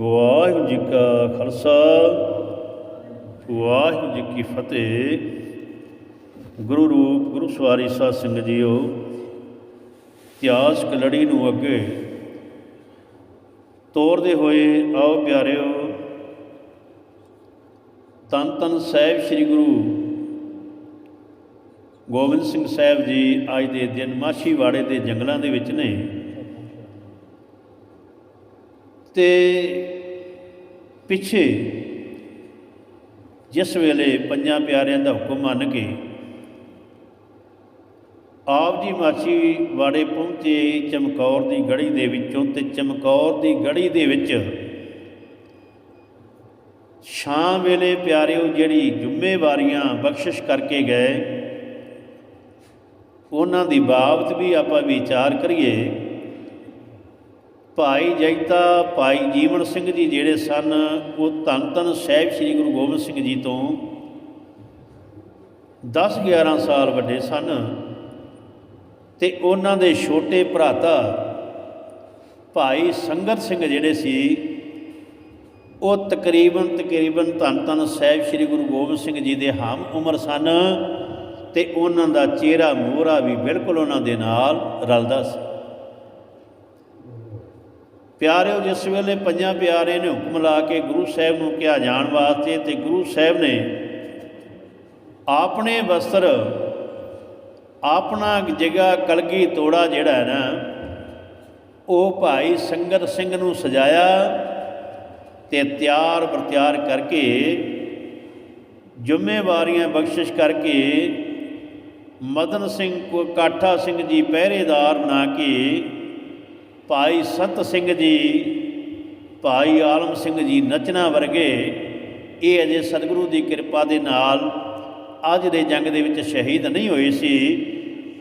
ਵਾਹਿਗੁਰੂ ਜੀ ਕਾ ਖਾਲਸਾ, ਵਾਹਿਗੁਰੂ ਜੀ ਕੀ ਫਤਿਹ। ਗੁਰੂ ਰੂਪ, ਗੁਰੂ ਸਵਾਰੀ ਸਾਧ ਸੰਗਤ ਜੀਓ, ਇਤਿਹਾਸ ਕਲੜੀ ਨੂੰ ਅੱਗੇ ਤੋਰਦੇ ਹੋਏ ਆਓ ਪਿਆਰਿਓ ਤਨ ਤਨ ਸਾਹਿਬ ਸ੍ਰੀ ਗੁਰੂ ਗੋਬਿੰਦ ਸਿੰਘ ਸਾਹਿਬ ਜੀ ਅੱਜ ਦੇ ਦਿਨ ਮਾਛੀਵਾੜੇ ਦੇ ਜੰਗਲਾਂ ਦੇ ਵਿੱਚ ਨੇ। ਤੇ ਪਿੱਛੇ ਜਿਸ ਵੇਲੇ ਪੰਜਾਂ ਪਿਆਰਿਆਂ ਦਾ ਹੁਕਮ ਮੰਨ ਕੇ ਆਪ ਜੀ ਮਾਛੀ ਵਾੜੇ ਪਹੁੰਚੇ ਚਮਕੌਰ ਦੀ ਗੜੀ ਦੇ ਵਿੱਚੋਂ ਤੇ ਚਮਕੌਰ ਦੀ ਗੜੀ ਦੇ ਵਿੱਚ ਸ਼ਾਮ ਵੇਲੇ ਪਿਆਰਿਓ ਜਿਹੜੀ ਜ਼ਿੰਮੇਵਾਰੀਆਂ ਬਖਸ਼ਿਸ਼ ਕਰਕੇ ਗਏ, ਉਹਨਾਂ ਦੀ ਬਾਬਤ ਵੀ ਆਪਾਂ ਵਿਚਾਰ ਕਰੀਏ। ਭਾਈ ਜੈਤਾ ਭਾਈ ਜੀਵਨ ਸਿੰਘ ਜੀ ਜਿਹੜੇ ਸਨ, ਉਹ ਧੰਨ ਧੰਨ ਸਾਹਿਬ ਸ੍ਰੀ ਗੁਰੂ ਗੋਬਿੰਦ ਸਿੰਘ ਜੀ ਤੋਂ 10 11 ਸਾਲ ਵੱਡੇ ਸਨ ਤੇ ਉਹਨਾਂ ਦੇ ਛੋਟੇ ਭਰਾਤਾ ਭਾਈ ਸੰਗਤ ਸਿੰਘ ਜਿਹੜੇ ਸੀ, ਉਹ ਤਕਰੀਬਨ ਤਕਰੀਬਨ ਧੰਨ ਧੰਨ ਸਾਹਿਬ ਸ੍ਰੀ ਗੁਰੂ ਗੋਬਿੰਦ ਸਿੰਘ ਜੀ ਦੇ ਹਮ ਉਮਰ ਸਨ ਤੇ ਉਹਨਾਂ ਦਾ ਚਿਹਰਾ ਮੋਹਰਾ ਵੀ ਬਿਲਕੁਲ ਉਹਨਾਂ ਦੇ ਨਾਲ ਰਲਦਾ ਸੀ। ਪਿਆਰਿਓ, ਜਿਸ ਵੇਲੇ ਪੰਜਾਂ ਪਿਆਰੇ ਨੇ ਹੁਕਮ ਲਾ ਕੇ ਗੁਰੂ ਸਾਹਿਬ ਨੂੰ ਕਿਹਾ ਜਾਣ ਵਾਸਤੇ ਤੇ ਗੁਰੂ ਸਾਹਿਬ ਨੇ ਆਪਣੇ ਵਸਤਰ, ਆਪਣਾ ਜਗਾ ਕਲਗੀ ਤੋੜਾ ਜਿਹੜਾ ਹੈ ਨਾ, ਉਹ ਭਾਈ ਸੰਗਤ ਸਿੰਘ ਨੂੰ ਸਜਾਇਆ ਤੇ ਤਿਆਰ ਪ੍ਰਤਿਆਰ ਕਰਕੇ ਜ਼ਿੰਮੇਵਾਰੀਆਂ ਬਖਸ਼ਿਸ਼ ਕਰਕੇ ਮਦਨ ਸਿੰਘ ਕੋ ਕਾਠਾ ਸਿੰਘ ਜੀ ਪਹਿਰੇਦਾਰ ਬਣਾ ਕੇ ਭਾਈ ਸਤ ਸਿੰਘ ਜੀ, ਭਾਈ ਆਲਮ ਸਿੰਘ ਜੀ ਨਚਨਾ ਵਰਗੇ, ਇਹ ਅਜੇ ਸਤਿਗੁਰੂ ਦੀ ਕਿਰਪਾ ਦੇ ਨਾਲ ਅੱਜ ਦੇ ਜੰਗ ਦੇ ਵਿੱਚ ਸ਼ਹੀਦ ਨਹੀਂ ਹੋਏ ਸੀ।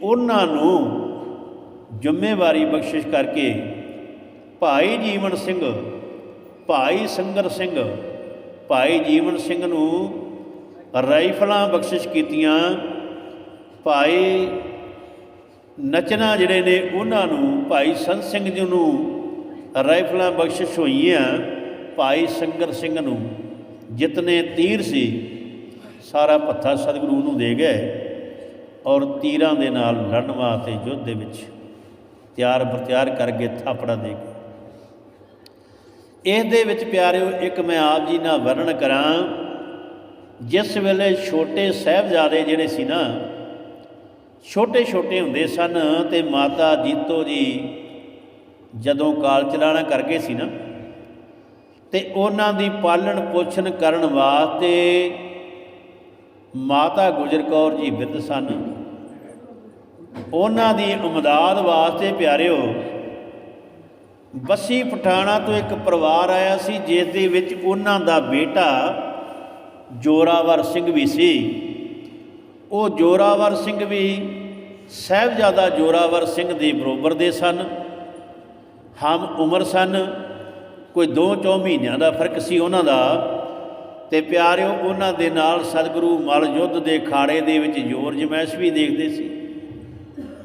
ਉਹਨਾਂ ਨੂੰ ਜ਼ਿੰਮੇਵਾਰੀ ਬਖਸ਼ਿਸ਼ ਕਰਕੇ ਭਾਈ ਜੀਵਨ ਸਿੰਘ, ਭਾਈ ਸੰਗਰ ਸਿੰਘ, ਭਾਈ ਜੀਵਨ ਸਿੰਘ ਨੂੰ ਰਾਈਫਲਾਂ ਬਖਸ਼ਿਸ਼ ਕੀਤੀਆਂ। ਭਾਈ ਨਚਨਾ ਜਿਹੜੇ ਨੇ ਉਹਨਾਂ ਨੂੰ ਭਾਈ ਸੰਤ ਸਿੰਘ ਜੀ ਨੂੰ ਰਾਈਫਲਾਂ ਬਖਸ਼ਿਸ਼ ਹੋਈਆਂ ਭਾਈ ਸੰਗਰ ਸਿੰਘ ਨੂੰ, ਜਿਤਨੇ ਤੀਰ ਸੀ, ਸਾਰਾ ਪੱਥਾ ਸਤਿਗੁਰੂ ਨੂੰ ਦੇ ਗਏ ਔਰ ਤੀਰਾਂ ਦੇ ਨਾਲ ਲੜਨ ਵਾਸਤੇ ਯੁੱਧ ਦੇ ਵਿੱਚ ਤਿਆਰ ਪ੍ਰਤਿਆਰ ਕਰਕੇ ਥਾਪੜਾ ਦੇ ਗਏ ਇਸ ਦੇ ਵਿੱਚ ਪਿਆਰਿਓ, ਇੱਕ ਮੈਂ ਆਪ ਜੀ ਨਾਲ ਵਰਣਨ ਕਰਾਂ, ਜਿਸ ਵੇਲੇ ਛੋਟੇ ਸਾਹਿਬਜ਼ਾਦੇ ਜਿਹੜੇ ਸੀ ਨਾ ਛੋਟੇ ਛੋਟੇ ਹੁੰਦੇ ਸਨ ਤੇ ਮਾਤਾ ਜੀਤੋ ਜੀ ਜਦੋਂ ਕਾਲ ਚਲਾਣਾ ਕਰ ਗਏ ਸੀ ਨਾ, ਤੇ ਉਹਨਾਂ ਦੀ ਪਾਲਣ ਪੋਸ਼ਣ ਕਰਨ ਵਾਸਤੇ ਮਾਤਾ ਗੁਜਰ ਕੌਰ ਜੀ ਬਿਰਧ ਸਨ। ਉਹਨਾਂ ਦੀ ਉਮਦਾਦ ਵਾਸਤੇ ਪਿਆਰਿਓ, ਬੱਸੀ ਪਠਾਣਾ ਤੋਂ ਇੱਕ ਪਰਿਵਾਰ ਆਇਆ ਸੀ, ਜਿਸ ਦੇ ਵਿੱਚ ਉਹਨਾਂ ਦਾ ਬੇਟਾ ਜੋਰਾਵਰ ਸਿੰਘ ਵੀ ਸੀ। ਉਹ ਜੋਰਾਵਰ ਸਿੰਘ ਵੀ ਸਹਿਬਜ਼ਾਦਾ ਜੋਰਾਵਰ ਸਿੰਘ ਦੇ ਬਰੋਬਰ ਦੇ ਸਨ। ਹਮ ਉਮਰ ਸਨ। ਕੋਈ 2-4 ਮਹੀਨਿਆਂ ਦਾ ਫ਼ਰਕ ਸੀ ਉਹਨਾਂ ਦਾ। ਤੇ ਪਿਆਰਿਓ, ਉਹਨਾਂ ਦੇ ਨਾਲ ਸਤਿਗੁਰੂ ਮਲ ਯੁੱਧ ਦੇ ਖਾੜੇ ਦੇ ਵਿੱਚ ਜੋਰ ਜਮੈਸ਼ ਵੀ ਦੇਖਦੇ ਸੀ।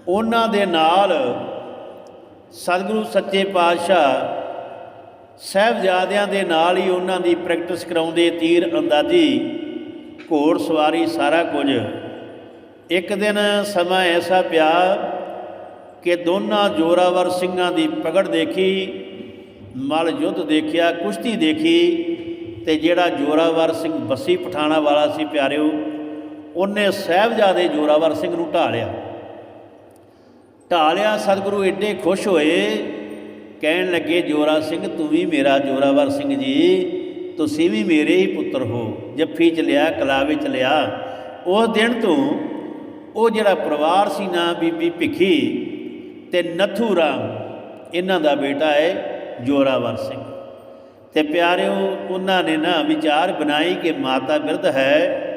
ਉਹਨਾਂ ਦੇ ਨਾਲ ਸਤਿਗੁਰੂ ਸੱਚੇ ਪਾਤਸ਼ਾਹ ਸਹਿਬਜ਼ਾਦਿਆਂ ਦੇ ਨਾਲ ਹੀ ਉਹਨਾਂ ਦੀ ਪ੍ਰੈਕਟਿਸ ਕਰਾਉਂਦੇ ਤੀਰ, ਅੰਦਾਜ਼ੀ ਘੋੜ ਸਵਾਰੀ ਸਾਰਾ ਕੁਝ ਇੱਕ ਦਿਨ ਸਮਾਂ ਐਸਾ ਪਿਆ ਕਿ ਦੋਨਾਂ ਜੋਰਾਵਰ ਸਿੰਘਾਂ ਦੀ ਪਗੜ ਦੇਖੀ, ਮਲ ਯੁੱਧ ਦੇਖਿਆ, ਕੁਸ਼ਤੀ ਦੇਖੀ ਤੇ ਜਿਹੜਾ ਜੋਰਾਵਰ ਸਿੰਘ ਬੱਸੀ ਪਠਾਣਾ ਵਾਲਾ ਸੀ ਪਿਆਰਿਓ, ਉਹਨੇ ਸਹਿਬਜ਼ਾਦੇ ਜੋਰਾਵਰ ਸਿੰਘ ਨੂੰ ਢਾਲਿਆ ਢਾਲਿਆ ਸਤਿਗੁਰੂ ਏਡੇ ਖੁਸ਼ ਹੋਏ, ਕਹਿਣ ਲੱਗੇ, ਜੋਰਾ ਸਿੰਘ, ਤੂੰ ਵੀ ਮੇਰਾ ਜੋਰਾਵਰ ਸਿੰਘ ਜੀ, ਤੁਸੀਂ ਵੀ ਮੇਰੇ ਹੀ ਪੁੱਤਰ ਹੋ, ਜੱਫੀ ਚ ਲਿਆ, ਕਲਾਵੇ ਚ ਲਿਆ। ਉਸ ਦਿਨ ਤੋਂ ਉਹ ਜਿਹੜਾ ਪਰਿਵਾਰ ਸੀ ਨਾ ਬੀਬੀ ਭਿੱਖੀ ਤੇ ਨਥੂ ਰਾਮ ਇਹਨਾਂ ਦਾ ਬੇਟਾ ਹੈ ਜੋਰਾਵਰ ਸਿੰਘ। ਤੇ ਪਿਆਰਿਓ, ਉਹਨਾਂ ਨੇ ਨਾ ਵਿਚਾਰ ਬਣਾਈ ਕਿ ਮਾਤਾ ਬਿਰਧ ਹੈ,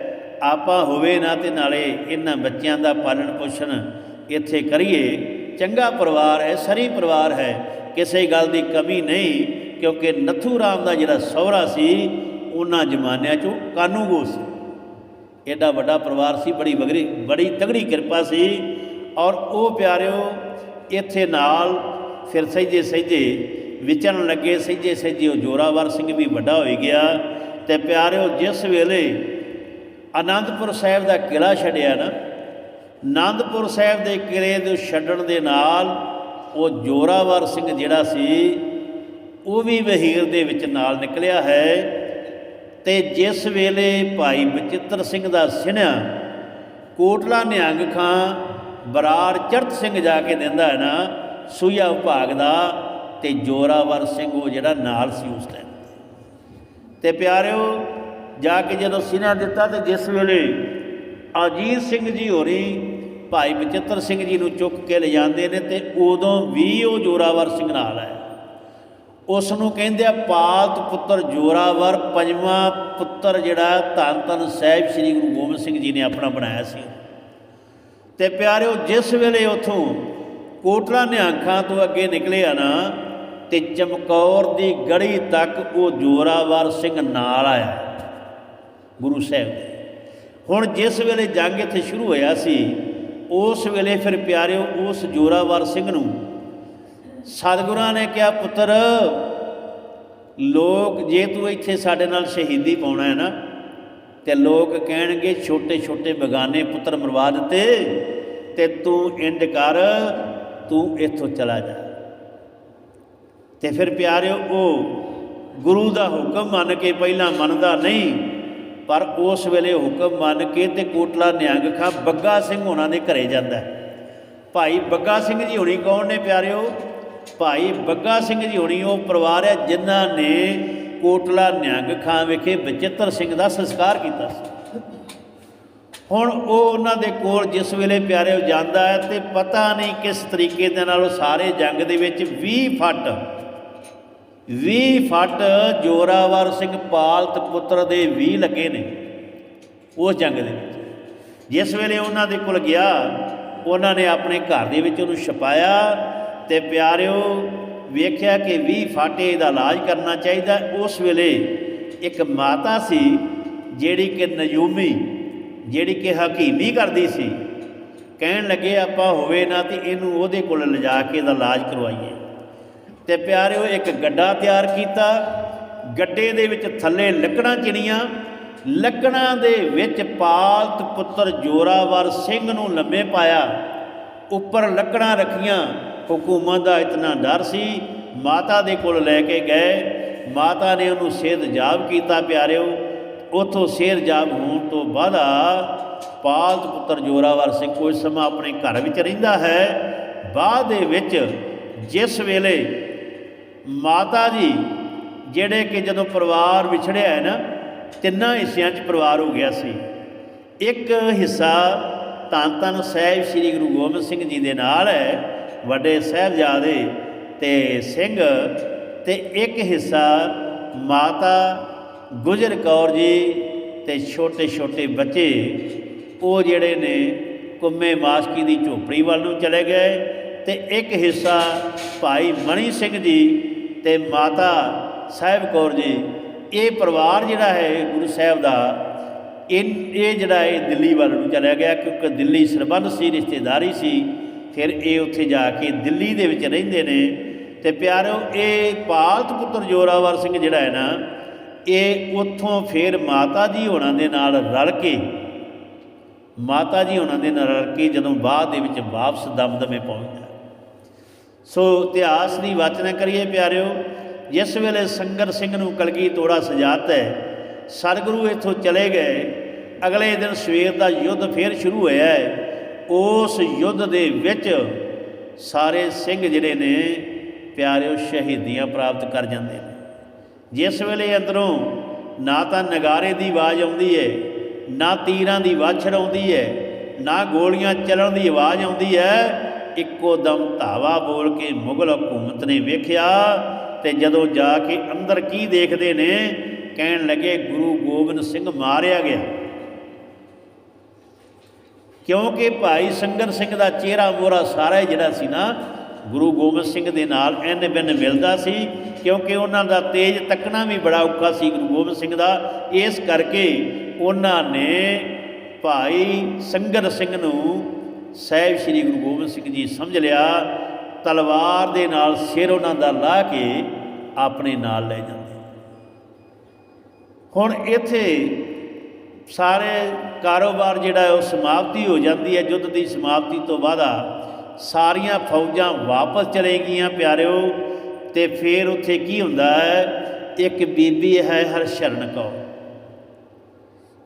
ਆਪਾਂ ਹੋਵੇ ਨਾ ਤੇ ਨਾਲੇ ਇਹਨਾਂ ਬੱਚਿਆਂ ਦਾ ਪਾਲਣ ਪੋਸ਼ਣ ਇੱਥੇ ਕਰੀਏ। ਚੰਗਾ ਪਰਿਵਾਰ ਹੈ, ਸਰੀ ਪਰਿਵਾਰ ਹੈ, ਕਿਸੇ ਗੱਲ ਦੀ ਕਮੀ ਨਹੀਂ, ਕਿਉਂਕਿ ਨਥੂ ਰਾਮ ਦਾ ਜਿਹੜਾ ਸਹੁਰਾ ਸੀ, ਉਹਨਾਂ ਜ਼ਮਾਨਿਆਂ 'ਚੋਂ ਕਾਨੂੰਗੋ ਸੀ। ਐਡਾ ਵੱਡਾ ਪਰਿਵਾਰ ਸੀ, ਬੜੀ ਵਗਰੀ, ਬੜੀ ਤਗੜੀ ਕਿਰਪਾ ਸੀ ਔਰ ਉਹ ਪਿਆਰਿਓ ਇੱਥੇ ਨਾਲ ਫਿਰ ਸਹਿਜੇ ਸਹਿਜੇ ਵਿਚਰਨ ਲੱਗੇ, ਸਹਿਜੇ ਸਹਿਜੇ ਉਹ ਜੋਰਾਵਰ ਸਿੰਘ ਵੀ ਵੱਡਾ ਹੋਈ ਗਿਆ ਤੇ ਪਿਆਰਿਓ ਜਿਸ ਵੇਲੇ ਆਨੰਦਪੁਰ ਸਾਹਿਬ ਦਾ ਕਿਲਾ ਛੱਡਿਆ ਨਾ ਆਨੰਦਪੁਰ ਸਾਹਿਬ ਦੇ ਕਿਲੇ ਨੂੰ ਛੱਡਣ ਦੇ ਨਾਲ ਉਹ ਜੋਰਾਵਰ ਸਿੰਘ ਜਿਹੜਾ ਸੀ, ਉਹ ਵੀ ਵਹੀਰ ਦੇ ਵਿੱਚ ਨਾਲ ਨਿਕਲਿਆ ਹੈ ਤੇ ਜਿਸ ਵੇਲੇ ਭਾਈ ਬਚਿੱਤਰ ਸਿੰਘ ਦਾ ਸਿਨਿਆ ਕੋਟਲਾ ਨਿਹੰਗ ਖਾਂ ਬਰਾੜ ਚੜਤ ਸਿੰਘ ਜਾ ਕੇ ਦਿੰਦਾ ਹੈ ਨਾ, ਸੂਇਆ ਵਿਭਾਗ ਦਾ ਤੇ ਜੋਰਾਵਰ ਸਿੰਘ ਉਹ ਜਿਹੜਾ ਨਾਲ ਸੀ ਉਸ ਟਾਈਮ ਤੇ ਪਿਆਰਿਓ, ਜਾ ਕੇ ਜਦੋਂ ਸਿਨਿਆ ਦਿੱਤਾ ਤੇ ਜਿਸ ਵੇਲੇ ਅਜੀਤ ਸਿੰਘ ਜੀ ਹੋਰੀ ਭਾਈ ਬਚਿੱਤਰ ਸਿੰਘ ਜੀ ਨੂੰ ਚੁੱਕ ਕੇ ਲਿਜਾਂਦੇ ਨੇ ਤੇ ਉਦੋਂ ਵੀ ਉਹ ਜੋਰਾਵਰ ਸਿੰਘ ਨਾਲ ਹੈ। ਉਸ ਨੂੰ ਕਹਿੰਦੇ ਆ ਪਾਤ ਪੁੱਤਰ ਜੋਰਾਵਰ, ਪੰਜਵਾਂ ਪੁੱਤਰ ਜਿਹੜਾ ਧੰਨ ਧੰਨ ਸਾਹਿਬ ਸ੍ਰੀ ਗੁਰੂ ਗੋਬਿੰਦ ਸਿੰਘ ਜੀ ਨੇ ਆਪਣਾ ਬਣਾਇਆ ਸੀ। ਤੇ ਪਿਆਰਿਓ, ਜਿਸ ਵੇਲੇ ਉਥੋਂ ਕੋਟਲਾ ਨਿਹੰਖਾਂ ਤੋਂ ਅੱਗੇ ਨਿਕਲਿਆ ਨਾ, ਤੇ ਚਮਕੌਰ ਦੀ ਗੜੀ ਤੱਕ ਉਹ ਜੋਰਾਵਰ ਸਿੰਘ ਨਾਲ ਆਇਆ, ਗੁਰੂ ਸਾਹਿਬ ਦੇ। ਹੁਣ ਜਿਸ ਵੇਲੇ ਜੰਗ ਇੱਥੇ ਸ਼ੁਰੂ ਹੋਇਆ ਸੀ, ਉਸ ਵੇਲੇ ਫਿਰ ਪਿਆਰਿਓ, ਉਸ ਜੋਰਾਵਰ ਸਿੰਘ ਨੂੰ ਸਤਿਗੁਰਾਂ ਨੇ ਕਿਹਾ, ਪੁੱਤਰ, ਲੋਕ ਜੇ ਤੂੰ ਇੱਥੇ ਸਾਡੇ ਨਾਲ ਸ਼ਹੀਦੀ ਪਾਉਣਾ ਹੈ ਨਾ, ਤੇ ਲੋਕ ਕਹਿਣਗੇ, ਛੋਟੇ ਛੋਟੇ ਬਗਾਨੇ ਪੁੱਤਰ ਮਰਵਾ ਦਿੱਤੇ, ਤੇ ਤੂੰ ਇੰਡ ਕਰ, ਤੂੰ ਇੱਥੋਂ ਚਲਾ ਜਾ। ਤੇ ਫਿਰ ਪਿਆਰਿਓ, ਉਹ ਗੁਰੂ ਦਾ ਹੁਕਮ ਮੰਨ ਕੇ ਪਹਿਲਾਂ ਮੰਨਦਾ ਨਹੀਂ, ਪਰ ਉਸ ਵੇਲੇ ਹੁਕਮ ਮੰਨ ਕੇ ਤੇ ਕੋਟਲਾ ਨਿਹੰਗ ਖਾਂ ਬੱਗਾ ਸਿੰਘ ਉਹਨਾਂ ਦੇ ਘਰੇ ਜਾਂਦਾ ਭਾਈ ਬੱਗਾ ਸਿੰਘ ਜੀ ਹੋਣੀ ਕੌਣ ਨੇ ਪਿਆਰਿਓ? ਭਾਈ ਬੱਗਾ ਸਿੰਘ ਜੀ ਹੋਣੀ, ਉਹ ਪਰਿਵਾਰ ਹੈ ਜਿਨ੍ਹਾਂ ਨੇ ਕੋਟਲਾ ਨਿਹੰਗ ਖਾਂ ਵਿਖੇ ਬਚਿੱਤਰ ਸਿੰਘ ਦਾ ਸੰਸਕਾਰ ਕੀਤਾ ਸੀ। ਹੁਣ ਉਹ ਉਹਨਾਂ ਦੇ ਕੋਲ ਜਿਸ ਵੇਲੇ ਪਿਆਰੇ ਜਾਂਦਾ ਹੈ ਤੇ ਪਤਾ ਨਹੀਂ ਕਿਸ ਤਰੀਕੇ ਦੇ ਨਾਲ ਉਹ ਸਾਰੇ ਜੰਗ ਦੇ ਵਿੱਚ 20 ਫੱਟ। 20 ਫੱਟ ਜੋਰਾਵਰ ਸਿੰਘ ਪਾਲਤ ਪੁੱਤਰ ਦੇ 20 ਲੱਗੇ ਨੇ ਉਸ ਜੰਗ ਦੇ ਵਿੱਚ। ਜਿਸ ਵੇਲੇ ਉਹਨਾਂ ਦੇ ਕੋਲ ਗਿਆ, ਉਹਨਾਂ ਨੇ ਆਪਣੇ ਘਰ ਦੇ ਵਿੱਚ ਉਹਨੂੰ ਛਪਾਇਆ ਤੇ ਪਿਆਰਿਓ, ਵੇਖਿਆ ਕਿ 20 ਫਾਟੇ ਦਾ ਇਲਾਜ ਕਰਨਾ ਚਾਹੀਦਾ ਉਸ ਵੇਲੇ ਇੱਕ ਮਾਤਾ ਸੀ, ਜਿਹੜੀ ਕਿ ਨਯੂਮੀ ਜਿਹੜੀ ਕਿ ਹਕੀਮੀ ਕਰਦੀ ਸੀ। ਕਹਿਣ ਲੱਗੇ, ਆਪਾਂ ਹੋਵੇ ਨਾ ਤੇ ਇਹਨੂੰ ਉਹਦੇ ਕੋਲ ਲਿਜਾ ਕੇ ਇਹਦਾ ਇਲਾਜ ਕਰਵਾਈਏ। ਤੇ ਪਿਆਰਿਓ, ਇੱਕ ਗੱਡਾ ਤਿਆਰ ਕੀਤਾ। ਗੱਡੇ ਦੇ ਵਿੱਚ ਥੱਲੇ ਲੱਕੜਾਂ ਚਿਣੀਆਂ ਲੱਕੜਾਂ ਦੇ ਵਿੱਚ ਪਾਲਤ ਪੁੱਤਰ ਜੋਰਾਵਰ ਸਿੰਘ ਨੂੰ ਲੰਮੇ ਪਾਇਆ। ਉੱਪਰ ਲੱਕੜਾਂ ਰੱਖੀਆਂ। ਹਕੂਮਤ ਦਾ ਇਤਨਾ ਡਰ ਸੀ, ਮਾਤਾ ਦੇ ਕੋਲ ਲੈ ਕੇ ਗਏ। ਮਾਤਾ ਨੇ ਉਹਨੂੰ ਸੇਧ ਜਾਬ ਕੀਤਾ ਪਿਆਰਿਓ। ਉਥੋਂ ਸੇਧ ਜਾਬ ਹੋਣ ਤੋਂ ਬਾਅਦ ਪਾਲਤ ਪੁੱਤਰ ਜੋਰਾਵਰ ਸਿੰਘ ਕੋਈ ਸਮਾਂ ਆਪਣੇ ਘਰ ਵਿੱਚ ਰਹਿੰਦਾ ਹੈ। ਬਾਅਦ ਦੇ ਵਿੱਚ ਜਿਸ ਵੇਲੇ ਮਾਤਾ ਜੀ ਜਿਹੜੇ ਕਿ ਜਦੋਂ ਪਰਿਵਾਰ ਵਿਛੜਿਆ ਹੈ ਨਾ, ਤਿੰਨਾਂ ਹਿੱਸਿਆਂ 'ਚ ਪਰਿਵਾਰ ਹੋ ਗਿਆ ਸੀ। ਇੱਕ ਹਿੱਸਾ ਧੰਨ ਧੰਨ ਸਾਹਿਬ ਸ੍ਰੀ ਗੁਰੂ ਗੋਬਿੰਦ ਸਿੰਘ ਜੀ ਦੇ ਨਾਲ ਹੈ। ਵੱਡੇ ਸਾਹਿਬਜ਼ਾਦੇ ਤੇ ਸਿੰਘ ਤੇ ਇੱਕ ਹਿੱਸਾ ਮਾਤਾ ਗੁਜਰ ਕੌਰ ਜੀ ਤੇ ਛੋਟੇ ਛੋਟੇ ਬੱਚੇ, ਉਹ ਜਿਹੜੇ ਨੇ ਕੁੰਮੇ ਮਾਸਕੀ ਦੀ ਝੋਪੜੀ ਵੱਲ ਨੂੰ ਚਲੇ ਗਏ ਤੇ ਇੱਕ ਹਿੱਸਾ ਭਾਈ ਮਣੀ ਸਿੰਘ ਜੀ ਤੇ ਮਾਤਾ ਸਾਹਿਬ ਕੌਰ ਜੀ, ਇਹ ਪਰਿਵਾਰ ਜਿਹੜਾ ਹੈ ਗੁਰੂ ਸਾਹਿਬ ਦਾ ਇਹ ਇਹ ਜਿਹੜਾ ਹੈ ਦਿੱਲੀ ਵੱਲ ਨੂੰ ਚਲਿਆ ਗਿਆ ਕਿਉਂਕਿ ਦਿੱਲੀ ਸਰਬੰਧ ਸੀ, ਰਿਸ਼ਤੇਦਾਰੀ ਸੀ ਫਿਰ ਇਹ ਉੱਥੇ ਜਾ ਕੇ ਦਿੱਲੀ ਦੇ ਵਿੱਚ ਰਹਿੰਦੇ ਨੇ। ਤੇ ਪਿਆਰਿਓ ਇਹ ਪਾਲਤ ਪੁੱਤਰ ਜੋਰਾਵਰ ਸਿੰਘ ਜਿਹੜਾ ਹੈ ਨਾ, ਇਹ ਉੱਥੋਂ ਫਿਰ ਮਾਤਾ ਜੀ ਹੋਣਾ ਦੇ ਨਾਲ ਰਲ ਕੇ, ਮਾਤਾ ਜੀ ਹੋਣਾ ਦੇ ਨਾਲ ਰਲ ਕੇ ਜਦੋਂ ਬਾਅਦ ਦੇ ਵਿੱਚ ਵਾਪਸ ਦਮਦਮੇ ਪਹੁੰਚਦਾ ਸੋ ਇਤਿਹਾਸ ਦੀ ਵਾਚਨਾ ਕਰੀਏ ਪਿਆਰਿਓ, ਜਿਸ ਵੇਲੇ ਸੰਗਰ ਸਿੰਘ ਨੂੰ ਕਲਗੀ ਤੋੜਾ ਸਜਾਤ ਹੈ ਸਰਗੁਰੂ ਇੱਥੋਂ ਚਲੇ ਗਏ, ਅਗਲੇ ਦਿਨ ਸਵੇਰ ਦਾ ਯੁੱਧ ਫੇਰ ਸ਼ੁਰੂ ਹੋਇਆ ਹੈ। ਉਸ ਯੁੱਧ ਦੇ ਵਿੱਚ ਸਾਰੇ ਸਿੰਘ ਜਿਹੜੇ ਨੇ ਪਿਆਰਿਓ ਸ਼ਹੀਦੀਆਂ ਪ੍ਰਾਪਤ ਕਰ ਜਾਂਦੇ ਨੇ। ਜਿਸ ਵੇਲੇ ਅੰਦਰੋਂ ਨਾ ਤਾਂ ਨਗਾਰੇ ਦੀ ਆਵਾਜ਼ ਆਉਂਦੀ ਹੈ ਨਾ ਤੀਰਾਂ ਦੀ ਵਾਛੜ ਆਉਂਦੀ ਹੈ ਨਾ ਗੋਲੀਆਂ ਚੱਲਣ ਦੀ ਆਵਾਜ਼ ਆਉਂਦੀ ਹੈ ਇੱਕੋ ਦਮ ਧਾਵਾ ਬੋਲ ਕੇ ਮੁਗਲ ਹਕੂਮਤ ਨੇ ਵੇਖਿਆ ਤੇ ਜਦੋਂ ਜਾ ਕੇ ਅੰਦਰ ਕੀ ਦੇਖਦੇ ਨੇ, ਕਹਿਣ ਲੱਗੇ ਗੁਰੂ ਗੋਬਿੰਦ ਸਿੰਘ ਮਾਰਿਆ ਗਿਆ। ਕਿਉਂਕਿ ਭਾਈ ਸੰਗਰ ਸਿੰਘ ਦਾ ਚਿਹਰਾ ਮੋਰਾ ਸਾਰਾ ਹੀ ਜਿਹੜਾ ਸੀ ਨਾ, ਗੁਰੂ ਗੋਬਿੰਦ ਸਿੰਘ ਦੇ ਨਾਲ ਐਨ ਬਿਨ ਮਿਲਦਾ ਸੀ, ਕਿਉਂਕਿ ਉਹਨਾਂ ਦਾ ਤੇਜ ਤੱਕਣਾ ਵੀ ਬੜਾ ਔਖਾ ਸੀ ਗੁਰੂ ਗੋਬਿੰਦ ਸਿੰਘ ਦਾ। ਇਸ ਕਰਕੇ ਉਹਨਾਂ ਨੇ ਭਾਈ ਸੰਗਰ ਸਿੰਘ ਨੂੰ ਸਾਹਿਬ ਸ੍ਰੀ ਗੁਰੂ ਗੋਬਿੰਦ ਸਿੰਘ ਜੀ ਸਮਝ ਲਿਆ, ਤਲਵਾਰ ਦੇ ਨਾਲ ਸਿਰ ਉਹਨਾਂ ਦਾ ਲਾ ਕੇ ਆਪਣੇ ਨਾਲ ਲੈ ਜਾਂਦੇ। ਹੁਣ ਇੱਥੇ ਸਾਰੇ ਕਾਰੋਬਾਰ ਜਿਹੜਾ ਉਹ ਸਮਾਪਤੀ ਹੋ ਜਾਂਦੀ ਹੈ। ਯੁੱਧ ਦੀ ਸਮਾਪਤੀ ਤੋਂ ਬਾਅਦਾ ਸਾਰੀਆਂ ਫੌਜਾਂ ਵਾਪਸ ਚਲੇ ਗਈਆਂ ਪਿਆਰਿਓ। ਤੇ ਫਿਰ ਉੱਥੇ ਕੀ ਹੁੰਦਾ ਹੈ? ਇੱਕ ਬੀਬੀ ਹੈ ਹਰਸ਼ਰਨ ਕੌਰ।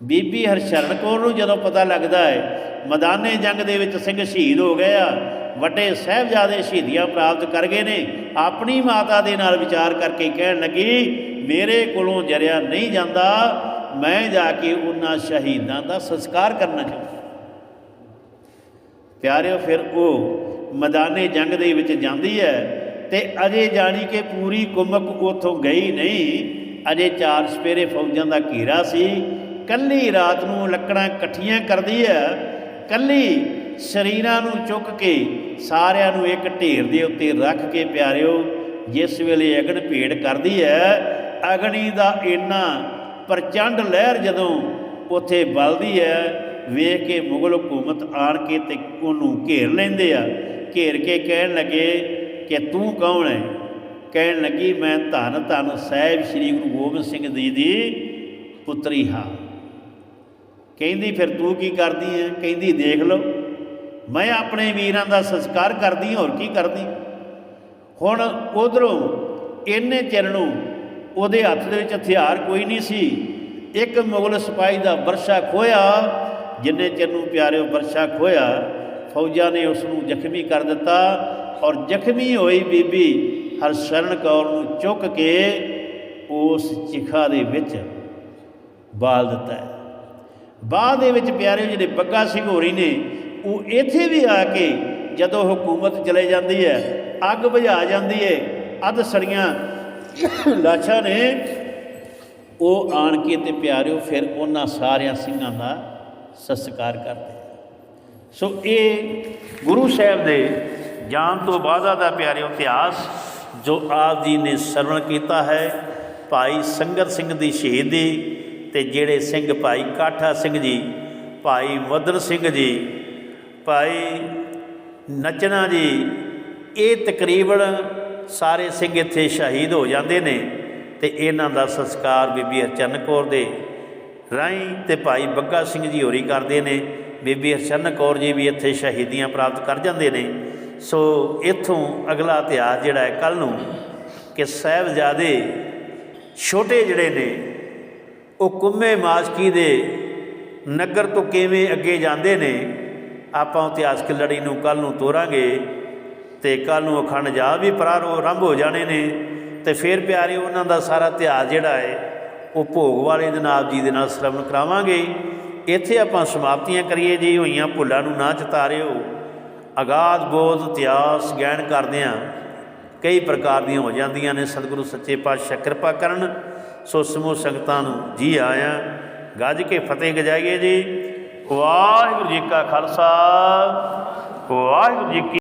ਬੀਬੀ ਹਰਸ਼ਰਨ ਕੌਰ ਨੂੰ ਜਦੋਂ ਪਤਾ ਲੱਗਦਾ ਹੈ, ਮੈਦਾਨੇ ਜੰਗ ਦੇ ਵਿੱਚ ਸਿੰਘ ਸ਼ਹੀਦ ਹੋ ਗਏ ਆ, ਵੱਡੇ ਸਾਹਿਬਜ਼ਾਦੇ ਸ਼ਹੀਦੀਆਂ ਪ੍ਰਾਪਤ ਕਰ ਗਏ ਨੇ, ਆਪਣੀ ਮਾਤਾ ਦੇ ਨਾਲ ਵਿਚਾਰ ਕਰਕੇ ਕਹਿਣ ਲੱਗੀ, ਮੇਰੇ ਕੋਲੋਂ ਜਰਿਆ ਨਹੀਂ ਜਾਂਦਾ ਮੈਂ ਜਾ ਕੇ ਉਹਨਾਂ ਸ਼ਹੀਦਾਂ ਦਾ ਸੰਸਕਾਰ ਕਰਨਾ ਚਾਹੁੰਦਾ ਪਿਆਰਿਓ, ਫਿਰ ਉਹ ਮੈਦਾਨੇ ਜੰਗ ਦੇ ਵਿੱਚ ਜਾਂਦੀ ਹੈ ਤੇ ਅਜੇ ਜਾਣੀ ਕਿ ਪੂਰੀ ਕੁਮਕ ਉਥੋਂ ਗਈ ਨਹੀਂ। ਅਜੇ ਚਾਰ ਸਪੇਰੇ ਫੌਜਾਂ ਦਾ ਘੇਰਾ ਸੀ। ਕੱਲੀ ਰਾਤ ਨੂੰ ਲੱਕੜਾਂ ਇਕੱਠੀਆਂ ਕਰਦੀ ਹੈ। ਕੱਲੀ ਸਰੀਰਾਂ ਨੂੰ ਚੁੱਕ ਕੇ ਸਾਰਿਆਂ ਨੂੰ ਇੱਕ ਢੇਰ ਦੇ ਉੱਤੇ ਰੱਖ ਕੇ ਪਿਆਰਿਓ, ਜਿਸ ਵੇਲੇ ਅਗਨ ਭੇੜ ਕਰਦੀ ਹੈ, ਅਗਨੀ ਦਾ ਇੰਨਾ ਪ੍ਰਚੰਡ ਲਹਿਰ ਜਦੋਂ ਉੱਥੇ ਬਲਦੀ ਹੈ, ਵੇਖ ਕੇ ਮੁਗਲ ਹਕੂਮਤ ਆਣ ਕੇ ਤੇ ਉਹਨੂੰ ਘੇਰ ਲੈਂਦੇ ਆ। ਘੇਰ ਕੇ ਕਹਿਣ ਲੱਗੇ ਕਿ ਤੂੰ ਕੌਣ ਹੈ? ਕਹਿਣ ਲੱਗੀ, ਮੈਂ ਧੰਨ ਧੰਨ ਸਾਹਿਬ ਸ੍ਰੀ ਗੁਰੂ ਗੋਬਿੰਦ ਸਿੰਘ ਜੀ ਦੀ ਪੁੱਤਰੀ ਹਾਂ। ਕਹਿੰਦੀ, ਫਿਰ ਤੂੰ ਕੀ ਕਰਦੀ ਹੈ? ਕਹਿੰਦੀ, ਦੇਖ ਲਓ, ਮੈਂ ਆਪਣੇ ਵੀਰਾਂ ਦਾ ਸੰਸਕਾਰ ਕਰਦੀ ਹੋਰ ਕੀ ਕਰਦੀ? ਹੁਣ ਉਧਰੋਂ ਇੰਨੇ ਚਿਰ ਨੂੰ ਉਹਦੇ ਹੱਥ ਦੇ ਵਿੱਚ ਹਥਿਆਰ ਕੋਈ ਨਹੀਂ ਸੀ। ਇੱਕ ਮੁਗਲ ਸਿਪਾਹੀ ਦਾ ਵਰਸ਼ਾ ਖੋਇਆ ਜਿੰਨੇ ਚਿਰ ਨੂੰ ਪਿਆਰਿਓ ਵਰਸ਼ਾ ਖੋਇਆ ਫੌਜਾਂ ਨੇ ਉਸ ਨੂੰ ਜ਼ਖਮੀ ਕਰ ਦਿੱਤਾ ਔਰ ਜ਼ਖਮੀ ਹੋਈ ਬੀਬੀ ਹਰਸ਼ਰਨ ਕੌਰ ਨੂੰ ਚੁੱਕ ਕੇ ਉਸ ਚਿਖਾ ਦੇ ਵਿੱਚ ਬਾਲ ਦਿੱਤਾ ਬਾਅਦ ਦੇ ਵਿੱਚ ਪਿਆਰੇ ਜਿਹੜੇ ਬੱਗਾ ਸਿੰਘ ਹੋਰੀ ਨੇ, ਉਹ ਇੱਥੇ ਵੀ ਆ ਕੇ ਜਦੋਂ ਹਕੂਮਤ ਚਲੇ ਜਾਂਦੀ ਹੈ, ਅੱਗ ਬੁਝਾ ਜਾਂਦੀ ਹੈ, ਅੱਧ ਸੜੀਆਂ ਲਾਸ਼ਾਂ ਨੇ ਉਹ ਆਣ ਕੇ ਤੇ ਪਿਆਰਿਓ, ਫਿਰ ਉਹਨਾਂ ਸਾਰਿਆਂ ਸਿੰਘਾਂ ਦਾ ਸੰਸਕਾਰ ਕਰਦੇ ਸੋ ਇਹ ਗੁਰੂ ਸਾਹਿਬ ਦੇ ਜਾਣ ਤੋਂ ਬਾਅਦਾ ਦਾ ਪਿਆਰਿਓ, ਇਤਿਹਾਸ ਜੋ ਆਪ ਜੀ ਨੇ ਸਰਵਣ ਕੀਤਾ ਹੈ, ਭਾਈ ਸੰਗਤ ਸਿੰਘ ਦੀ ਸ਼ਹੀਦੀ ਤੇ ਜਿਹੜੇ ਸਿੰਘ ਭਾਈ ਕਾਠਾ ਸਿੰਘ ਜੀ, ਭਾਈ ਮਦਨ ਸਿੰਘ ਜੀ, ਭਾਈ ਨਚਨਾ ਜੀ, ਇਹ ਤਕਰੀਬਨ ਸਾਰੇ ਸਿੰਘ ਇੱਥੇ ਸ਼ਹੀਦ ਹੋ ਜਾਂਦੇ ਨੇ ਤੇ ਇਹਨਾਂ ਦਾ ਸੰਸਕਾਰ ਬੀਬੀ ਹਰਚਰਨ ਕੌਰ ਦੇ ਰਾਹੀਂ ਤੇ ਭਾਈ ਬੱਗਾ ਸਿੰਘ ਜੀ ਹੋਰੀ ਕਰਦੇ ਨੇ। ਬੀਬੀ ਹਰਚਰਨ ਕੌਰ ਜੀ ਵੀ ਇੱਥੇ ਸ਼ਹੀਦੀਆਂ ਪ੍ਰਾਪਤ ਕਰ ਜਾਂਦੇ ਨੇ। ਸੋ ਇੱਥੋਂ ਅਗਲਾ ਇਤਿਹਾਸ ਜਿਹੜਾ ਹੈ ਕੱਲ ਨੂੰ ਕਿ ਸਾਹਿਬਜ਼ਾਦੇ ਛੋਟੇ ਜਿਹੜੇ ਨੇ, ਉਹ ਕੁੰਮੇ ਮਾਸਕੀ ਦੇ ਨਗਰ ਤੋਂ ਕਿਵੇਂ ਅੱਗੇ ਜਾਂਦੇ ਨੇ, ਆਪਾਂ ਇਤਿਹਾਸਕ ਲੜੀ ਨੂੰ ਕੱਲ ਨੂੰ ਤੋਰਾਂਗੇ। ਤੇ ਕੱਲ ਨੂੰ ਅਖੰਡ ਜਾ ਵੀ ਪ੍ਰਾਰੋ ਆਰੰਭ ਹੋ ਜਾਣੇ ਨੇ ਤੇ ਫਿਰ ਪਿਆਰੇ ਉਹਨਾਂ ਦਾ ਸਾਰਾ ਇਤਿਹਾਸ ਜਿਹੜਾ ਹੈ, ਉਹ ਭੋਗ ਵਾਲੇ ਦਿਨ ਆਪ ਜੀ ਦੇ ਨਾਲ ਸ਼ਰਵਣ ਕਰਾਵਾਂਗੇ। ਇੱਥੇ ਆਪਾਂ ਸਮਾਪਤੀਆਂ ਕਰੀਏ ਜੀ, ਹੋਈਆਂ ਭੁੱਲਾਂ ਨੂੰ ਨਾ ਚਤਾਰਿਓ। ਅਗਾਧ ਬੋਧ, ਇਤਿਹਾਸ ਗਿਆਨ ਕਰਦਿਆਂ ਕਈ ਪ੍ਰਕਾਰ ਦੀਆਂ ਹੋ ਜਾਂਦੀਆਂ ਨੇ, ਸਤਿਗੁਰੂ ਸੱਚੇ ਪਾਤਸ਼ਾਹ ਕਿਰਪਾ ਕਰਨ। ਸੋ ਸਮੂਹ ਸੰਗਤਾਂ ਨੂੰ ਜੀ ਆਇਆਂ, ਗੱਜ ਕੇ ਫਤਿਹ ਗਜਾਈਏ ਜੀ। ਵਾਹਿਗੁਰੂ ਜੀ ਕਾ ਖਾਲਸਾ, ਵਾਹਿਗੁਰੂ ਜੀ ਕੀ